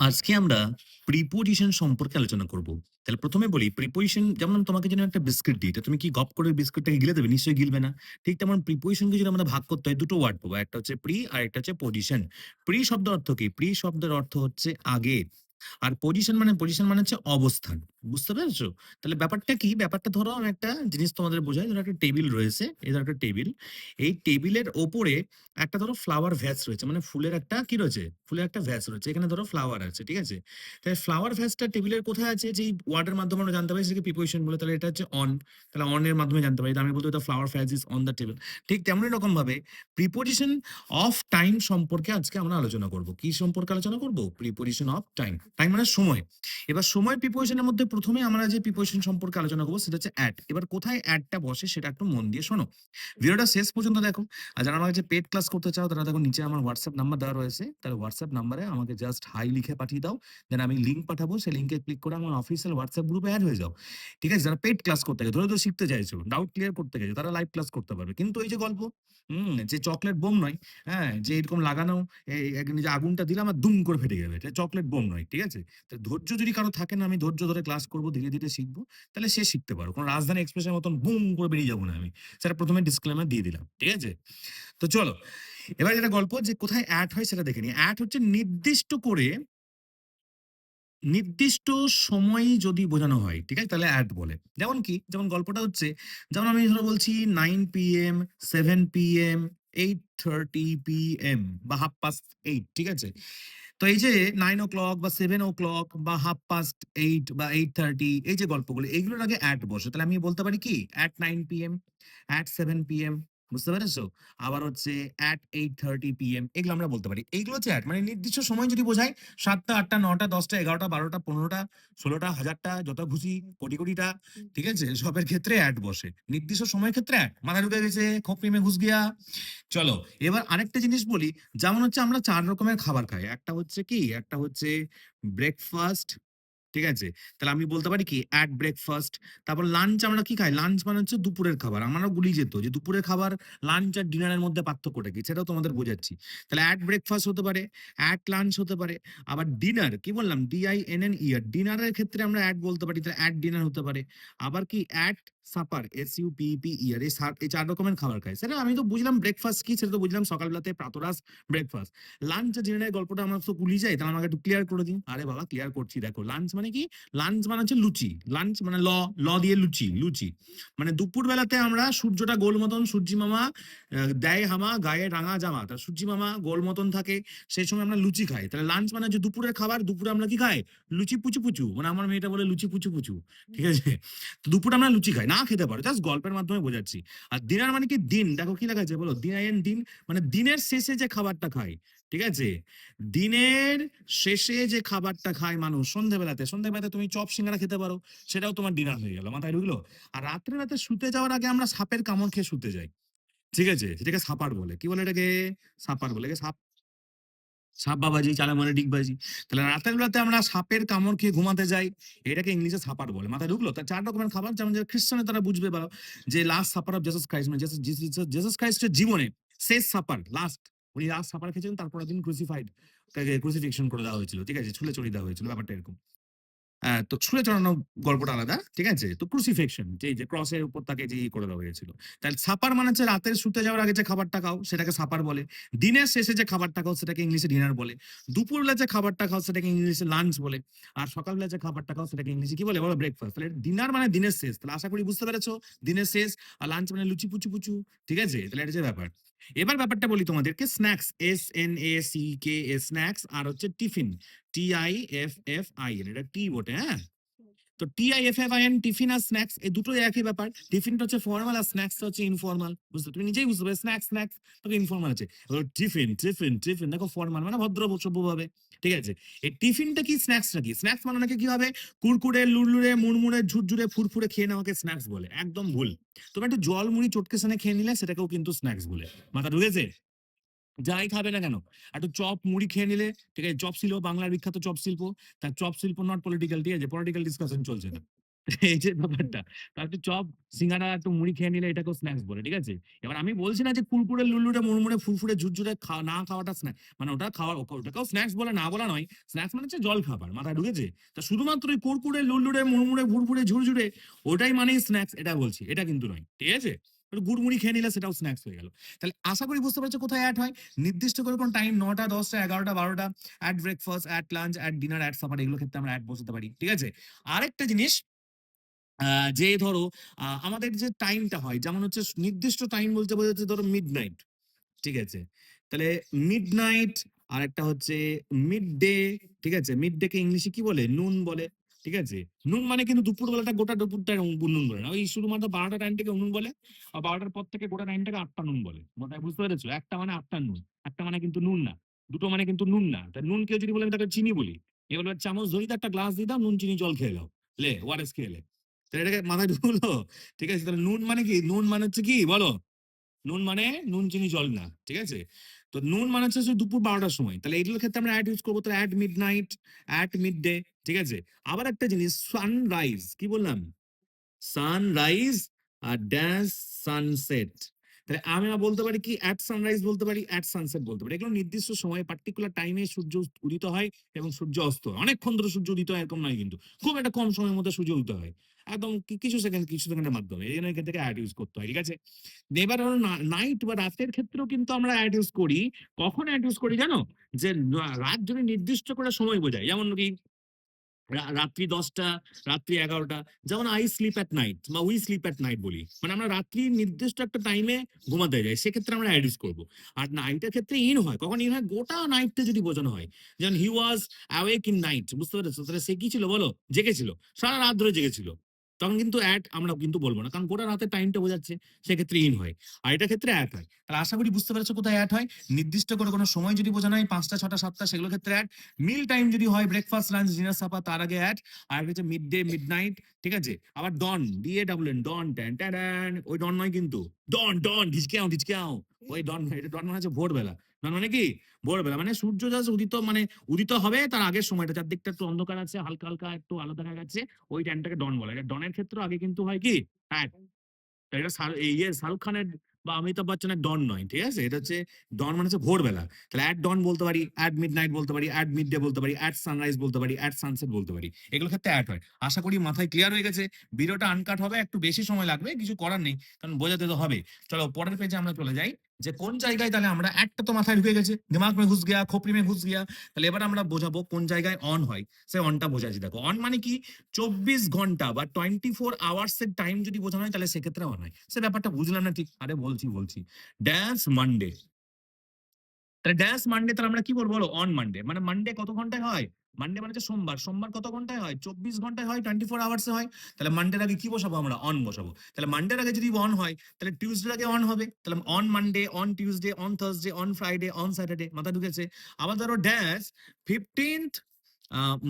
আজকে আমরা প্রিপোজিশন সম্পর্কে আলোচনা করব। তাহলে প্রথমে বলি প্রিপোজিশন যেমন তোমাকে যেন একটা বিস্কিট দিই তুমি কি গপ করে বিস্কিটটাকে গিলে দেবে? নিশ্চয়ই গিলবে না। ঠিক তেমন প্রিপোজিশনকে যদি আমরা ভাগ করতে হয়, দুটো ওয়ার্ড পাবো, একটা হচ্ছে প্রি আর একটা হচ্ছে পজিশন প্রি শব্দ অর্থ কি? প্রি শব্দের অর্থ হচ্ছে আগে। আর পজিশন মানে পজিশন মানে হচ্ছে অবস্থান। বুঝতে পেরেছ? তাহলে ব্যাপারটা কি? ব্যাপারটা ধরো আমি একটা জিনিস তোমাদের বোঝাই ধরো একটা টেবিল রয়েছে, এই ধরো একটা টেবিল। এই টেবিলের ওপরে একটা ধরো ফ্লাওয়ার ভ্যাস রয়েছে মানে ফুলের একটা কি রয়েছে? ফুলের একটা ভ্যাস রয়েছে, এখানে ধরো ফ্লাওয়ার আছে, ঠিক আছে? তাহলে ফ্লাওয়ার ভ্যাসটা টেবিলের কোথায় আছে? যে ওয়ার্ডের মাধ্যমে আমরা জানতে পারি, সেটাকে প্রিপোজিশন বলে, তাহলে এটা হচ্ছে অন তাহলে অন এর মাধ্যমে জানতে পারি। আমি বলতে the flower vase is on the table ঠিক তেমনই রকম ভাবে প্রিপোজিশন অফ টাইম সম্পর্কে আজকে আমরা আলোচনা করব। কি সম্পর্কে আলোচনা করব? প্রিপোজিশন অফ টাইম টাইম মানে সময়। এবার সময় প্রিপোজিশনের মধ্যে প্রথমে আমরা যে প্রিপোজিশন সম্পর্কে আলোচনা করব, সেটা হচ্ছে অ্যাড এবার কোথায় অ্যাডটা বসে সেটা একটু মন দিয়ে শোনো। ভিডিওটা শেষ পর্যন্ত দেখো। আর যারা আমার পেড ক্লাস করতে চাও, তারা দেখো নিচে আমার হোয়াটসঅ্যাপ নাম্বার দেওয়া রয়েছে। তাহলে হোয়াটসঅ্যাপ নাম্বারে আমাকে জাস্ট হাই লিখে পাঠিয়ে দাও। দেন আমি লিঙ্ক পাঠাবো। সেই লিঙ্কে ক্লিক করে আমার অফিসিয়াল হোয়াটসঅ্যাপ গ্রুপে অ্যাড হয়ে যাও। ঠিক আছে? যারা পেড ক্লাস করতে গেছে ধরে তো শিখতে চাইছো ডাউট ক্লিয়ার করতে গেছে, তারা লাইভ ক্লাস করতে পারবে। কিন্তু এই যে গল্প, হুম, যে চকলেট বোম নয় হ্যাঁ যে এরকম লাগানো যে আগুনটা দিলাম আর দুম করে ফেটে এটা চকলেট বোম নয়, ঠিক আছে? ধৈর্য যদি কারও থাকে না, আমি ধৈর্য ধরে ক্লাস করব, ধীরে ধীরে শিখব, তাহলে সে শিখতে পারো কোনো রাজধানী এক্সপ্রেসের মতন বুম করে বেরিয়ে যাব না আমি। সেটা প্রথমে ডিসক্লেমার দিয়ে দিলাম, ঠিক আছে? তো চলো, এবার যেটা গল্প যে কোথায় অ্যাড হয় সেটা দেখে নিই। অ্যাড হচ্ছে নির্দিষ্ট করে, নির্দিষ্ট সময় যদি বোঝানো হয়, ঠিক আছে? তাহলে অ্যাড বলে। যেমন কি? যেমন গল্পটা হচ্ছে, যেমন আমি ধরো বলছি nine p m seven p m eight thirty p m বা হাফ পাস্ট এইট ঠিক আছে? তো এই যে নাইন ও ক্লক বা সেভেন ও ক্লক বা হাফ পাস্ট এইট বা এইট থার্টি এই যে গল্পগুলো, এইগুলোর আগে অ্যাড বসে। তাহলে আমি বলতে পারি কি? At nine p m at seven p m বুঝতে পেরেছ? আবার হচ্ছে at eight thirty p m এগুলো আমরা বলতে পারি। এইগুলো হচ্ছে অ্যাড মানে নির্দিষ্ট সময় যদি বোঝায় সাতটা আটটা নটা দশটা এগারোটা বারোটা পনেরোটা ষোলোটা হাজারটা যত খুশি কোটি কোটিটা ঠিক আছে? সবের ক্ষেত্রে অ্যাড বসে। নির্দিষ্ট সময়ের ক্ষেত্রে অ্যাড মাথা ঢুকে গেছে খোপ প্রেমে ঘুষ গিয়া। চলো এবার আরেকটা জিনিস বলি যেমন হচ্ছে আমরা চার রকমের খাবার খাই। একটা হচ্ছে কি? একটা হচ্ছে ব্রেকফাস্ট ঠিক আছে? তাহলে আমি বলতে পারি কি? অ্যাট ব্রেকফাস্ট তারপর লাঞ্চ আমরা কি খাই? লাঞ্চ মানে হচ্ছে দুপুরের খাবার। আমারও গুলি যেত যে দুপুরের খাবার লাঞ্চ আর ডিনারের মধ্যে পার্থক্যটা কি? সেটাও তোমাদের বোঝাচ্ছি। তাহলে অ্যাট ব্রেকফাস্ট হতে পারে অ্যাট লাঞ্চ হতে পারে, আবার ডিনার কি বললাম? ডিআই এন এন ইয়ার ডিনারের ক্ষেত্রে আমরা অ্যাট বলতে পারি, তাহলে অ্যাট ডিনার হতে পারে। আবার কি? At supper S U P P E R এই সাত- এই চার রকমের খাবার খাই সেটা আমি তো বুঝলাম ব্রেকফাস্ট কি, সেটা তো বুঝলাম সকালবেলাতে প্রাতরাস ব্রেকফাস্ট লাঞ্চ আর ডিনারের গল্পটা আমার তো গুলি যায়, তাহলে আমাকে একটু ক্লিয়ার করে দিন। আরে বাবা ক্লিয়ার করছি, দেখো লাঞ্চ মানে কি? লাঞ্চ মানে হচ্ছে লুচি। লাঞ্চ মানে ল ল দিয়ে লুচি লুচি। মানে দুপুর বেলাতে আমরা সূর্যটা গোল মতন, সূর্যি মামা দেয় হামা, গায়ে রাঙা জামা। তার সূর্যি মামা গোল মতন থাকে, সেই সময় আমরা লুচি খাই। তাহলে লাঞ্চ মানে হচ্ছে দুপুরের খাবার, দুপুরে আমরা কি খাই? লুচি পুচু পুচু মানে আমার মেয়েটা বলে লুচি পুচু পুচু ঠিক আছে? দুপুরে আমরা লুচি খাই। না খেতে পারো। জাস্ট গল্পের মাধ্যমে বোঝাচ্ছি। আর ডিনার মানে কি? দিন। দেখো কি লেখা আছে বলো দিন দিন মানে দিনের শেষে যে খাবারটা খাই ঠিক আছে? দিনের শেষে যে খাবারটা খায় মানুষ সন্ধ্যেবেলাতে সন্ধ্যেবেলাতে তুমি চপ, সিঙ্গারা খেতে পারো। সেটাও তোমার ডিনার হয়ে গেল। মাথায় ঢুকলো? আর রাত্রে রাতে শুতে যাওয়ার আগে আমরা সাপের কামড় খেয়ে শুতে যাই। ঠিক আছে? সেটাকে সাপার বলে। কি বলে এটাকে? সাপার বলে। সাপ সাপ বাবাজি চালা মানে ডিগবাজি। তাহলে রাতের বেলাতে আমরা সাপের কামড় খেয়ে ঘুমাতে যাই, এটাকে ইংলিশে সাপার বলে। মাথায় ঢুকলো? তার চার রকমের খাবার, যেমন খ্রিস্টানে তারা বুঝবে বা যে last supper of Jesus Christ মানে জেসাস ক্রাইস্টের জীবনে শেষ সাপার লাস্ট উনি লাস্ট সাপার খেয়েছেন তারপরে দিন ক্রুসিফাইড ক্রুসিফিকশন করে দেওয়া হয়েছিল। ঠিক আছে? ছুলে চড়িয়ে দেওয়া হয়েছিল, ব্যাপারটা এরকম। তো ছুঁড়ে চড়ানো গল্পটা আলাদা, ঠিক আছে? তো ক্রুসিফিকশন যে যে ক্রসের উপর তাকে যে করে দেওয়া হয়েছিল। তাহলে সাপার মানে হচ্ছে রাতের শুতে যাওয়ার আগে যে খাবারটা খাও, সেটাকে সাপার বলে। দিনের শেষে যে খাবারটা খাও, সেটাকে ইংলিশে ডিনার বলে। দুপুরবেলা যে খাবারটা খাও, সেটাকে ইংলিশে লাঞ্চ বলে। আর সকালবেলা যে খাবারটা খাও, সেটাকে ইংলিশে কি বলে? বলো ব্রেকফাস্ট তাহলে ডিনার মানে দিনের শেষ। তাহলে আশা করি বুঝতে পেরেছ? দিনের শেষ আর লাঞ্চ মানে লুচি পুচু পুচু, ঠিক আছে? তাহলে এটা যে ব্যাপার। এবার ব্যাপারটা বলি তোমাদেরকে snacks S N A C K A snacks আর হচ্ছে tiffin T I F F I N এটা টি বটে হ্যাঁ? তো T I F F I N tiffin R snacks এই দুটোই একই ব্যাপার। টিফিনটা হচ্ছে ফর্মাল আর স্ন্যাক্স হচ্ছে ইনফর্মাল বুঝতে তুমি নিজেই বুঝতে পারবে স্ন্যাক্স স্ন্যাক্স তোকে ইনফর্মাল আছে। টিফিন টিফিন টিফিন দেখো ফর্মাল মানে ভদ্র সভ্যভাবে ঠিক আছে? এই টিফিনটা কি স্ন্যাক্সটা কি? স্ন্যাক্স মানে নাকি কি হবে কুরকুরে লুড়লুড়ে মুড়মুড়ে ঝুরঝুরে ফুরফুরে খেয়ে নেওয়াকে স্ন্যাক্স বলে একদম ভুল। তুমি একটু জল মুড়ি চটকে সানে খেয়ে নিলে সেটাকেও কিন্তু স্ন্যাক্স বলে। মাথা ঢুকেছে? যাই খাবে না কেন একটু চপ মুড়ি খেয়ে নিলে ঠিক আছে চপ শিল্প বাংলার বিখ্যাত চপ শিল্প তার চপ শিল্প নট পলিটিক্যাল ঠিক আছে পলিটিক্যাল ডিসকাশন চলছে না এই যে ব্যাপারটা। আর একটু চপ, একটু মুড়ি খেয়ে নিলে এটাকেও স্ন্যাকস বলে। ঠিক আছে? এবার আমি বলছি না যে কুরকুরে, লুড়লুড়ে, মুড়মুড়ে, ফুরফুরে, ঝুরঝুরে না খাওয়াটা স্ন্যাক মানে ওটা খাওয়া ওটাকেও স্ন্যাক্স বলে না বলা নয়। স্ন্যাক্স মানে হচ্ছে জল খাবার মাথায় ঢুকেছে? তা শুধুমাত্র ওই কুরকুরে, লুড়লুড়ে, মুড়মুড়ে, ফুরফুরে, ঝুরঝুরে ওটাই মানেই স্ন্যাক্স এটা বলছি। এটা কিন্তু নয়। ঠিক আছে? একটু গুড় মুড়ি খেয়ে নিলে সেটাও স্ন্যাক্স হয়ে গেল। তাহলে আশা করি বুঝতে পারছ কোথায় অ্যাড হয়? নির্দিষ্ট করে কোন টাইম ৯টা, ১০টা, ১১টা, ১২টা at breakfast, at lunch, at dinner, at supper এগুলোর ক্ষেত্রে আমরা অ্যাড বসাতে পারি। ঠিক আছে? আরেকটা জিনিস যে ধরো আমাদের যে টাইমটা হয় যেমন হচ্ছে নির্দিষ্ট টাইম বলতে বোঝাচ্ছে ধরো মিড নাইট ঠিক আছে? তাহলে মিডনাইট আরেকটা হচ্ছে মিড ডে ঠিক আছে? মিডডে কে ইংলিশে কি বলে? নুন বলে। ঠিক আছে? নুন মানে কিন্তু দুপুর দুপুরবেলাটা গোটা দুপুরটা নুন বলে না। ওই শুধুমাত্র ১২টা টাইমটাকে নুন বলে। আর ১২টার পর থেকে গোটা টাইমটাকে নুন বলে। মোটায় বুঝতে পেরেছ? একটা মানে আটটা নুন একটা মানে কিন্তু নুন না। দুটো মানে কিন্তু নুন না। তা নুন কেউ যদি বলে আমি তাকে চিনি বলি। এ হলো চামচ ধরি একটা গ্লাস দিয়ে দাও, নুন, চিনি, জল খেয়ে নাও। লে ওআরএস খেয়ে লে। এটাকে মাথায় ঢুকলো? ঠিক আছে? তাহলে নুন মানে কি? নুন মানে হচ্ছে কি বলো? নুন মানে নুন, চিনি, জল না। ঠিক আছে? তো নুন মানে হচ্ছে দুপুর বারোটার সময়। তাহলে এগুলোর ক্ষেত্রে আমরা এট ইউজ করব তাহলে at midnight at mid midday. ঠিক আছে? আবার একটা জিনিস সানরাইজ কি বললাম? সানরাইজ আর ড্যাশ সানসেট। তাহলে আমরা বলতে পারি কি এট সানরাইজ বলতে পারি, এট সানসেট বলতে পারি। এগুলো নির্দিষ্ট সময়ে পার্টিকুলার টাইমে সূর্য উদিত হয় এবং সূর্য অস্ত হয়। অনেকক্ষণ ধরে সূর্য উদিত হয় এরকম নয় কিন্তু। খুব একটা কম সময়ের মধ্যে সূর্য উদিত হয়। একদম কিছু সেকেন্ড কিছু সেকেন্ডের মাধ্যমে। এজন্য এখান থেকে এট ইউজ করতে হয়। ঠিক আছে? এবার ধরো নাইট বা রাতের ক্ষেত্রেও কিন্তু আমরা অ্যাড ইউজ করি। কখন অ্যাড ইউজ করি জানো? যে রাত যদি নির্দিষ্ট করে সময় বোঝায়। যেমন কি রাত্রি ১০টা, রাত্রি ১১টা যেমন আই স্লিপ অ্যাট নাইট বা উই স্লিপ অ্যাট নাইট বলি। মানে আমরা রাত্রি নির্দিষ্ট একটা টাইমে ঘুমাতে যাই। সেক্ষেত্রে আমরা অ্যাডিউস করব। আর নাইটের ক্ষেত্রে ইন হয়। কখন ইন হয়? গোটা নাইটটা যদি বোঝানো হয়। যেমন he was awake in night বুঝতে পেরেছ? তাহলে সে কি ছিল বলো? জেগেছিল। সারা রাত ধরে জেগেছিল। তখন কিন্তু এট আমরা কিন্তু বলব না। কারণ গোটা রাতের টাইমটা বোঝাচ্ছে। সেক্ষেত্রে ইন হয়। আর এটা ক্ষেত্রে এট হয়। তাহলে আশা করি বুঝতে পেরেছ কোথায় এট হয়? নির্দিষ্ট করে কোনো সময় যদি বোঝানো হয় ৫টা, ৬টা, ৭টা সেগুলোর ক্ষেত্রে এট। মিল টাইম যদি হয় ব্রেকফাস্ট, লাঞ্চ, ডিনার, সাপার তার আগে এট। আর হচ্ছে মিড ডে মিড নাইট ঠিক আছে? আবার ডন, ডি-এ-ডাবল-এন ডন ট্যান ট্যাডান ওই ডন নয় কিন্তু। ডন, ডন ঢিচক্যাও, আও ওই ডন নয়। এটা ডন মানে হচ্ছে ভোরবেলা। ডন মানে কি? ভোরবেলা মানে সূর্য জাস্ট উদিত মানে উদিত হবে তার আগের সময়টা চারদিকটা একটু অন্ধকার আছে, হালকা, হালকা একটু আলো দেখা যাচ্ছে। ওই টাইমটাকে ডন বলে। ডনের ক্ষেত্রেও আগে কিন্তু হয় কি? এট। এটা ইয়ে শাহরুখ খানের বা অমিতাভ বচ্চনের ডন নয়। ঠিক আছে? এটা হচ্ছে ডন মানে হচ্ছে ভোরবেলা। তাহলে এট ডন বলতে পারি, অ্যাট মিড নাইট বলতে পারি, অ্যাট মিড ডে বলতে পারি, এট সানরাইজ বলতে পারি, এট সানসেট বলতে পারি। এগুলোর ক্ষেত্রে এট হয়। আশা করি মাথায় ক্লিয়ার হয়ে গেছে। ভিডিওটা আনকাট হবে, একটু বেশি সময় লাগবে। কিছু করার নেই। কারণ বোঝাতে তো হবে। চলো পরের পেজে আমরা চলে যাই। যে কোন জায়গায় তাহলে আমরা একটা তো মাথায় ঢুকে গেছে। দিমাগ মে ঘুস গিয়া, খোপড়ি মে ঘুস গিয়া। তাহলে এবার আমরা বোঝাবো কোন জায়গায় অন হয়। সে অনটা বোঝাচ্ছি দেখো। অন মানে কি? ২৪ ঘণ্টা বা 24 আওয়ার্স এর টাইম যদি বোঝানো হয় তাহলে সেক্ষেত্রে অন হয়। সে ব্যাপারটা বুঝলাম না ঠিক। আরে বলছি, বলছি। Dash Monday. তাহলে ড্যাশ মানডে তাহলে আমরা কি বলব বলো? On Monday. মানে মানডে কত ঘন্টায় হয়? মানডে মানে সোমবার। সোমবার কত ঘন্টায় হয়? ২৪ ঘন্টায় হয়, টোয়েন্টি ফোর আওয়ার্সে হয়। তাহলে মানডের আগে কি বসাবো আমরা? অন বসাবো। তাহলে মানডের আগে যদি অন হয় তাহলে টিউসডের আগে অন হবে। তাহলে on Monday, on Tuesday, on Thursday, on Friday, on Saturday মাথা ঢুকেছে? আবার ধরো ড্যাশ 15th আ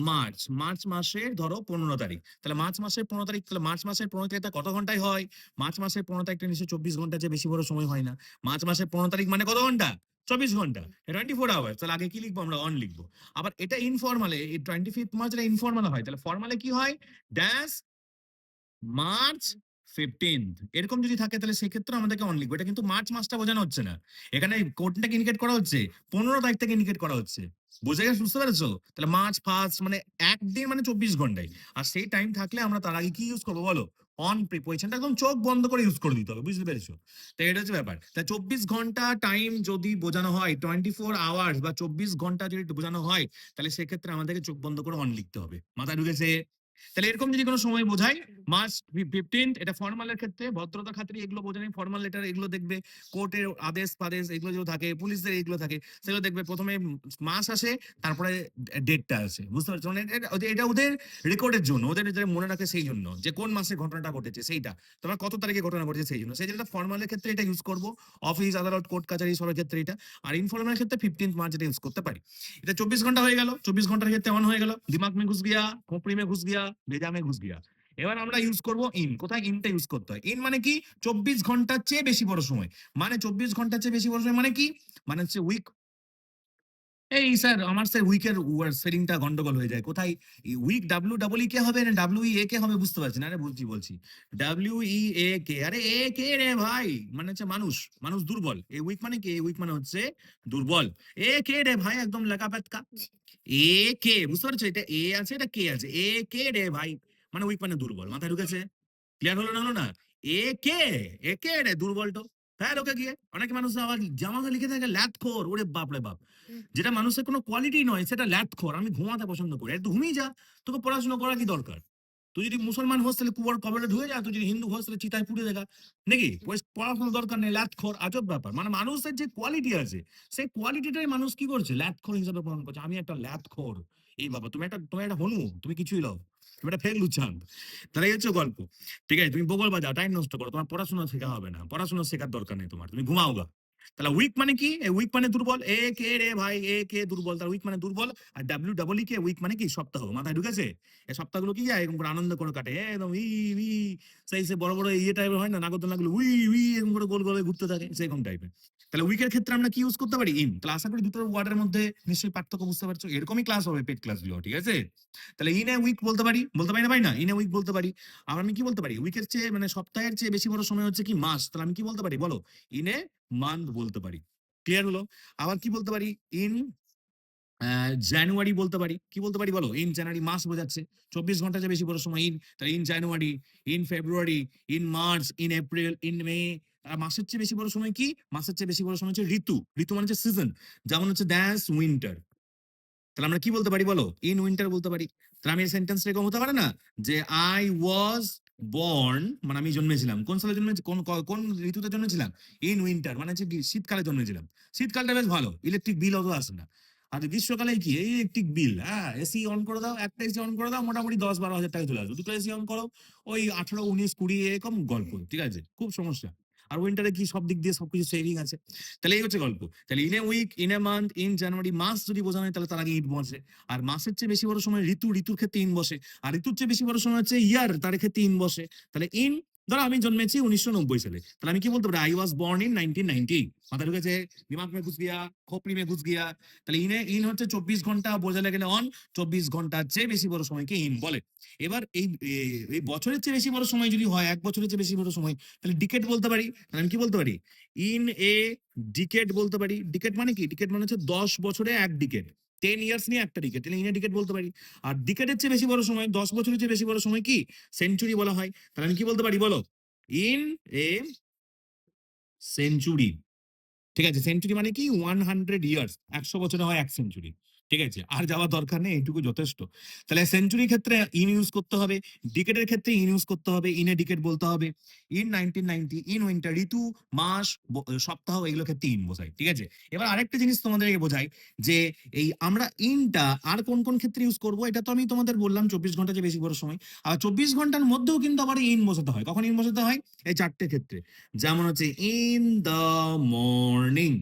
মার্চ। মার্চ মাসের ধরো ১৫ তারিখ। তাহলে মার্চ মাসের ১৫ তারিখ, তাহলে মার্চ মাসের ১৫ তারিখটা কত ঘন্টায় হয়? মার্চ মাসের ১৫ তারিখটা নিশ্চয়ই ২৪ ঘণ্টার চেয়ে বেশি বড় সময় হয় না। মার্চ মাসের ১৫ তারিখ মানে কত ঘণ্টা? ২৪ ঘণ্টা। 24 আওয়ার্স। তাহলে আগে কি লিখব আমরা? অন লিখব। আবার এটা ইনফরমাল টোয়েন্টি 25th মার্চ এটা ইনফরমাল হয়। তাহলে ফরমালে কি হয়? ড্যাশ মার্চ 15th এরকম যদি থাকে তাহলে সেক্ষেত্রেও আমাদেরকে অন লিখব। এটা কিন্তু মার্চ মাসটা বোঝানো হচ্ছে না। এখানে কোনটাকে ইন্ডিকেট করা হচ্ছে? ১৫ তারিখ থেকে ইন্ডিকেট করা হচ্ছে। বুঝে গেছ বুঝতে পেরেছ? তাহলে মার্চ 1st মানে ১ দিন মানে ২৪ ঘন্টাই। আর সেই টাইম থাকলে আমরা তার আগে কি ইউজ করব বলো? অন প্রিপোজিশনটা একদম চোখ বন্ধ করে ইউজ করে দিতে হবে। বুঝতে পেরেছ? তো এটা হচ্ছে ব্যাপার। তা ২৪ ঘণ্টা টাইম যদি বোঝানো হয় 24 আওয়ার্স বা ২৪ ঘণ্টা যদি বোঝানো হয়, তাহলে সেক্ষেত্রে আমাদেরকে চোখ বন্ধ করে অন লিখতে হবে। মাথায় ঢুকেছে? তাহলে এরকম যদি কোনো সময় বোঝায় মার্চ ফি 15th এটা ফরমালের ক্ষেত্রে ভদ্রতার খাতিরে এগুলো বোঝানি ফরমাল লেটার এগুলো দেখবে কোর্টের আদেশ-ফাদেশ এগুলো যেগুলো থাকে, পুলিশদের এগুলো থাকে সেগুলো দেখবে ১ম এ মাস আসে তারপরে ডেটটা আসে। বুঝতে পারছ? মানে এটা ওদের রেকর্ডের জন্য। ওদের যে মনে রাখে সেই জন্য। যে কোন মাসে ঘটনাটা ঘটেছে সেইটা। তোমার কত তারিখে ঘটনা ঘটেছে সেই জন্য। সেই জন্য ফরমালের ক্ষেত্রে এটা ইউজ করব অফিস, আদালত, কোর্ট, কাচারি সবার ক্ষেত্রে এটা। আর ইনফরমাল ক্ষেত্রে 15th মার্চ এটা ইউজ করতে পারি। এটা ২৪ ঘণ্টা হয়ে গেল। ২৪ ঘণ্টার ক্ষেত্রে অন হয়ে গেল। দিমাগ মে ঘুস গিয়া, খোপড়ি মে ঘুস গিয়া, ভেজা মে ঘুষ গিয়া। এবার আমরা ইউজ করব ইন। কোথায় ইনটা ইউজ করতে হয়? ইন মানে কি? ২৪ ঘণ্টার চেয়ে বেশি বড় সময়। মানে ২৪ ঘণ্টার চেয়ে বেশি বড় সময় মানে কি? মানে হচ্ছে উইক এই স্যার, আমার স্যার উইকের স্পেলিংটা গন্ডগোল হয়ে যায়। কোথায়? Week W double E K হবে না ডাব্লিউ ই এ কে হবে বুঝতে পারছি না। আরে বুঝছি বলছি। ডাব্লিউ ই এ কে আরে এ কে রে ভাই! মানে হচ্ছে মানুষ মানুষ দুর্বল। এই উইক মানে কি? উইক মানে হচ্ছে দুর্বল। এ কে রে ভাই, একদম লেখা পেতকা এ কে বুঝতে পারছ? এটা এ আছে, এটা কে আছে। এ কে রে ভাই মানে উইক মানে দুর্বল। মাথায় ঢুকেছে? ক্লিয়ার হলো না হলো না? এ কে এ কে রে দুর্বলটো হ্যাঁ লোকে গিয়ে। অনেক মানুষ আবার জামাতে লিখে থাকে ল্যাথ খোর ওরে বাপ। রে বাপ যেটা মানুষের কোনো কোয়ালিটি নয় সেটা ল্যাথ খোর আমি ঘুমাতে পছন্দ করি। একটু ঘুমিয়ে যা। তোকে পড়াশোনা করা কি দরকার? তুই যদি মুসলমান হোস তাহলে কুয়ার কবরে ঢুকে যা। তুই যদি হিন্দু হোস তাহলে চিতায় পুড়ে দেখা। নাকি? ওই পড়াশোনার দরকার নেই ল্যাথ খোর আজব ব্যাপার। মানে মানুষের যে কোয়ালিটি আছে সেই কোয়ালিটিটাই মানুষ কি করছে? ল্যাথ খোর হিসাবে প্রমাণ করছে। আমি একটা ল্যাথ খোর এই বাবা তুমি একটা তুমি একটা হনু তুমি কিছুই লও। একটা ফেক লুচান। তাহলে হচ্ছে গল্প। ঠিক আছে, তুমি বগল বাজাও টাইম নষ্ট করো, তোমার পড়াশোনা শেখা হবে না। পড়াশোনা শেখার দরকার নেই তোমার, তুমি ঘুমাও গা। তাহলে উইক মানে কি? উইক মানে দুর্বল। এ কে রে ভাই? এ কে দুর্বল? তার উইক মানে দুর্বল। আর W double E K week মানে কি? সপ্তাহ। মাথায় ঢুকেছে? এই সপ্তাহগুলো কি যায়? এরকম করে আনন্দ করে কাটে। একদম ই উই সেই সে বড় বড় ইয়ে টাইপের হয় না? নাগরদোলনা গুলো উই উই, এরকম করে গোল গোল ঘুরতে থাকে। সেরকম টাইপের তাহলে উইকের ক্ষেত্রে আমরা কি ইউজ করতে পারি? ইন তাহলে আশা করি দুটো ওয়ার্ডের মধ্যে নিশ্চয়ই পার্থক্য বুঝতে পারছ। এরকমই ক্লাস হবে পেড ক্লাসগুলো ঠিক আছে? তাহলে ইন এ উইক বলতে পারি? বলতে পারি না ভাই? না ইন এ উইক বলতে পারি। আর আমি কি বলতে পারি? উইকের চেয়ে মানে সপ্তাহের চেয়ে বেশি বড় সময় হচ্ছে কি? মাস। তাহলে আমি কি বলতে পারি? বলো। ইন এ মান্থ বলতে পারি। ক্লিয়ার হলো? আবার কি বলতে পারি? ইন জানুয়ারি বলতে পারি। কি বলতে পারি বলো? ইন জানুয়ারি মাস বোঝাচ্ছে। চব্বিশ ঘণ্টা যে বেশি বড় সময় in in January in February in March in April in May আর মাসের চেয়ে বেশি বড় সময় কি? মাসের চেয়ে বেশি বড় সময় হচ্ছে ঋতু। ঋতু মানে হচ্ছে সিজন যেমন হচ্ছে দ্যাস উইন্টার তাহলে আমরা কি বলতে পারি বলো? ইন উইন্টার বলতে পারি। তাহলে আমি সেন্টেন্স এরকম হতে পারে না? যে আই ওয়াজ বর্ন মানে আমি জন্মেছিলাম। কোন সালে জন্মেছি, কোন কোন ঋতুতে জন্মেছিলাম? ইন উইন্টার মানে হচ্ছে শীতকালে জন্মেছিলাম। শীতকালটা বেশ ভালো ইলেকট্রিক বিল অত আসে না। আর গ্রীষ্মকালে কি, এই ইলেকট্রিক বিল হ্যাঁ এসি অন করে দাও, একটা এসি অন করে দাও, মোটামুটি দশ বারো হাজার টাকা চলে আসবে। দুটো এসি অন করো, ওই আঠারো, উনিশ, কুড়ি, এরকম গল্প, ঠিক আছে? খুব সমস্যা। আর উইন্টারে কি সব দিক দিয়ে সবকিছু সেভিং আছে? তাহলে এই হচ্ছে গল্প। তাহলে in a week in a month in January মাস যদি বোঝানো হয় তাহলে তার আগে ইট বসে। আর মাসের চেয়ে বেশি বড় সময় ঋতু, ঋতুর ক্ষেত্রে ইন বসে। আর ঋতুর চেয়ে বেশি বড় সময় হচ্ছে ইয়ার তার ক্ষেত্রে ইন বসে। তাহলে ইন ধরো আমি জন্মেছি উনিশশো নব্বই সালে। তাহলে আমি কি বলতে পারি? I was born in nineteen ninety মাথা ঢুকেছে, দিমাগ মে ঘুষ গিয়া, খোপড়ি মে ঘুষ গিয়া। তাহলে ইনে, ইন হচ্ছে চব্বিশ ঘণ্টা বোঝালে গেলে অন চব্বিশ ঘণ্টার চেয়ে বেশি বড় সময়কে ইন বলে। এবার এই এই বছরের চেয়ে বেশি বড় সময় যদি হয়, এক বছরের চেয়ে বেশি বড় সময়, তাহলে ডিকেট বলতে পারি? তাহলে আমি কি বলতে পারি? ইন এ ডিকেট বলতে পারি। ডিকেট মানে কি? ডিকেট মানে হচ্ছে দশ বছরে এক ডিকেট টেন ইয়ার্স নিয়ে একটা ডিকেট তাহলে ডিকেট বলতে পারি। আর ডিকেটের চেয়ে বেশি বড় সময়, দশ বছরের চেয়ে বেশি বড় সময় কি? সেঞ্চুরি বলা হয়। তাহলে আমি কি বলতে পারি বলো? ইন এ সেঞ্চুরি ঠিক আছে? সেঞ্চুরি মানে কি? ওয়ান হান্ড্রেড ইয়ার্স একশো বছরে হয় এক সেঞ্চুরি ঠিক আছে? আর যাওয়ার দরকার নেই, এইটুকু যথেষ্ট। তাহলে সেঞ্চুরি ক্ষেত্রে ইন ইউজ করতে হবে ডিকেটের ক্ষেত্রে ইন ইউজ করতে হবে ইনে ডিকেট বলতে হবে in nineteen ninety in winter ঋতু, মাস সপ্তাহ এগুলো ক্ষেত্রে ইন বোঝাই, ঠিক আছে? এবার আরেকটা জিনিস তোমাদেরকে বোঝাই, যে এই আমরা ইনটা আর কোন কোন ক্ষেত্রে ইউজ করব, এটা তো আমি তোমাদের বললাম চব্বিশ ঘণ্টা যে বেশি বড় সময়। আর চব্বিশ ঘণ্টার মধ্যেও কিন্তু আবার ইন বসাতে হয়। কখন ইন বসাতে হয়? এই চারটে ক্ষেত্রে। যেমন হচ্ছে ইন দ্য মর্নিং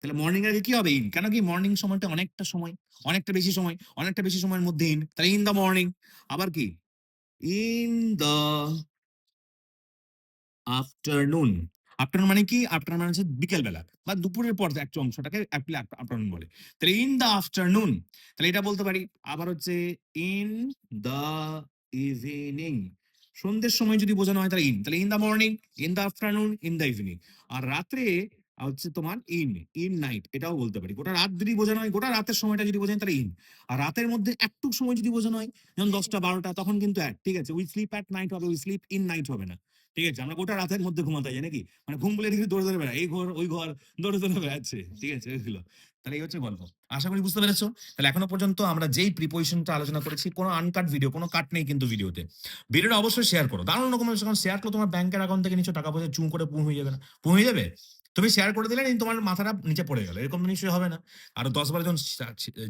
তাহলে মর্নিং আগে কি হবে? ইন কেন কি মর্নিং সময়টা অনেকটা সময়, অনেকটা বেশি সময়, অনেকটা বেশি সময়ের মধ্যে ইন তাহলে ইন দ্য মর্নিং আবার কি? ইন দ্য আফটারনুন আফটারনুন মানে কি? আফটারনুন মানে হচ্ছে বিকেল বেলা বা দুপুরের পর একটা অংশটাকে আফটারনুন বলে। তাহলে ইন দ্য আফটারনুন তাহলে এটা বলতে পারি। আবার হচ্ছে ইন দ্য ইভিনিং সন্ধ্যের সময় যদি বোঝানো হয় তাহলে ইন তাহলে in the morning in the afternoon in the evening আর রাত্রে হচ্ছে তোমার ইন ইন নাইট এটাও বলতে পারি। গোটা রাত যদি বোঝানো হয় গোটা রাতের সময়টা যদি বোঝানো তাহলে ইন আর রাতের মধ্যে একটু সময় যদি বোঝানো হয় যেমন দশটা বারোটা তখন কিন্তু এক ঠিক আছে? উই স্লিপ অ্যাট নাইট হবে উই স্লিপ ইন নাইট হবে না। ঠিক আছে? আমরা গোটা রাতের মধ্যে ঘুমাতে যাই নাকি? মানে ঘুম বলে দেখি দৌড়ে দৌড়ে বেড়ায়। এই ঘর ওই ঘর দৌড়ে দৌড়ে বেড়াচ্ছে। ঠিক আছে? ওইগুলো। তাহলে এই হচ্ছে গল্প। আশা করি বুঝতে পেরেছ? তাহলে এখনও পর্যন্ত আমরা যেই প্রিপোজিশনটা আলোচনা করেছি কোনো আনকাট ভিডিও কোনো কাট নেই কিন্তু ভিডিওতে ভিডিওটা অবশ্যই শেয়ার করো। দারুণ রকম যখন শেয়ার করো তোমার ব্যাংকের অ্যাকাউন্ট থেকে নিচে টাকা পয়সা চুম করে পুঁ হয়ে যাবে না। পুঁ হয়ে যাবে? তুমি শেয়ার করে দিলে তোমার মাথাটা নিচে পড়ে গেল। এরকম নিশ্চয়ই হবে না। আরও দশ বারো জন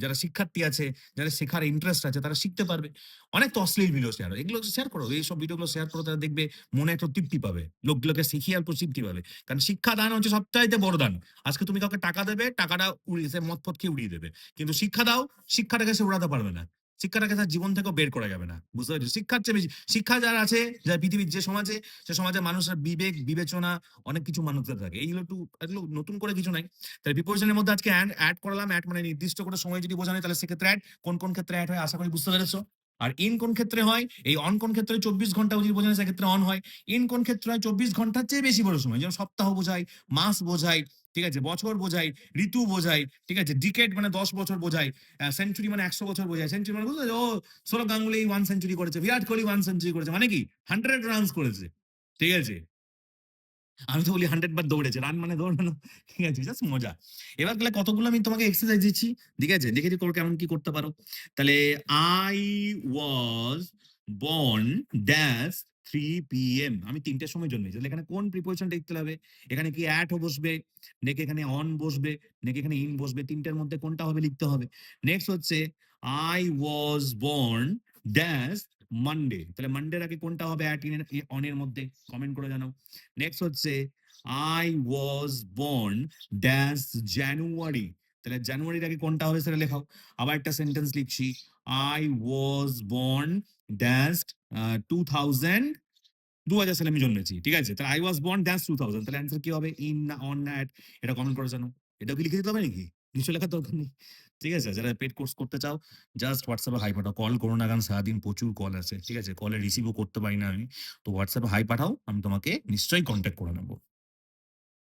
যারা শিক্ষার্থী আছে যারা শেখার ইন্টারেস্ট আছে, তারা শিখতে পারবে। অনেক তো অশ্লীল ভিডিও শেয়ার এগুলো শেয়ার করো। এইসব ভিডিওগুলো শেয়ার করো, তারা দেখবে মনে একটু তৃপ্তি পাবে। লোকগুলোকে শিখিয়ে অল্প তৃপ্তি পাবে। কারণ শিক্ষা দান হচ্ছে সবচাইতে বড় দান। আজকে তুমি কাউকে টাকা দেবে, টাকাটা উড়িয়ে, সে মত খেয়ে উড়িয়ে দেবে। কিন্তু শিক্ষা দাও, শিক্ষাটাকে সে উড়াতে পারবে না। শিক্ষাটাকে তার জীবন থেকেও বের করা যাবে না। বুঝতে পারছ শিক্ষার চেয়ে বেশি, শিক্ষা যার আছে যা পৃথিবীর যে সমাজে, সে সমাজে মানুষের বিবেক, বিবেচনা, অনেক কিছু মানুষদের থাকে। এইগুলো একটু এগুলো নতুন করে কিছু নাই। তাহলে প্রিপোজিশনের মধ্যে আজকে অ্যাড অ্যাড করলাম। অ্যাড মানে নির্দিষ্ট করে সময় যদি বোঝানো তাহলে সেক্ষেত্রে অ্যাড কোন কোন ক্ষেত্রে অ্যাড হয়, আশা করি বুঝতে পেরেছ। আর ইন কোন ক্ষেত্রে হয়, এই অন কোন ক্ষেত্রে চব্বিশ ঘণ্টা যদি বোঝানো সেক্ষেত্রে অন হয়। ইন কোন ক্ষেত্রে হয়, চব্বিশ ঘণ্টার চেয়ে বেশি বড় সময়। যেমন সপ্তাহ বোঝায়, মাস বোঝায় ঠিক আছে? বছর বোঝায়, ঋতু বোঝায়, ঠিক আছে? ডিকেট মানে দশ বছর বোঝায় সেঞ্চুরি মানে একশো বছর বোঝায়। সেঞ্চুরি মানে বুঝতে ও, সৌরভ গাঙ্গুলি ওয়ান সেঞ্চুরি করেছে, বিরাট কোহলি ওয়ান সেঞ্চুরি করেছে। মানে কি? হান্ড্রেড রানস করেছে। ঠিক আছে? আমি তো বলি হান্ড্রেড বার দৌড়েছে। রান মানে দৌড়ানো। ঠিক আছে? জাস্ট মজা। এবার তাহলে কতগুলো আমি তোমাকে এক্সারসাইজ দিচ্ছি? ঠিক আছে? দেখেছি তোর কেমন কি করতে পারো। তাহলে I was born dash three p m আমি তিনটের সময় জন্মেছি তাহলে এখানে কোন প্রিপোজিশনটা লিখতে হবে? এখানে কি অ্যাট বসবে, নাকি এখানে অন বসবে, নাকি এখানে ইন বসবে? তিনটের মধ্যে কোনটা হবে লিখতে হবে। নেক্সট হচ্ছে I was born dash Monday তাহলে মানডের আগে কোনটা হবে অ্যাট ইন অনের মধ্যে? কমেন্ট করে জানাও। নেক্সট হচ্ছে I was born dash January তাহলে জানুয়ারির আগে কোনটা হবে সেটা লেখাও। আবার একটা সেন্টেন্স লিখছি। I was born dash two thousand দু হাজার সালে আমি জন্মেছি, ঠিক আছে? তাহলে I was born dance two thousand তাহলে অ্যান্সার কি হবে? ইন না অন না অ্যাট এটা কমেন্ট করে জানো এটাও কি লিখে দিতে হবে নাকি? নিশ্চয় লেখার দরকার নেই। ঠিক আছে? যারা পেড কোর্স করতে চাও জাস্ট হোয়াটসঅ্যাপে হাই পাঠাও। কল করো না কারণ সারাদিন প্রচুর কল আছে, ঠিক আছে? কলে রিসিভও করতে পারি না আমি। তো হোয়াটসঅ্যাপে হাই পাঠাও, আমি তোমাকে নিশ্চয়ই কন্ট্যাক্ট করে নেব।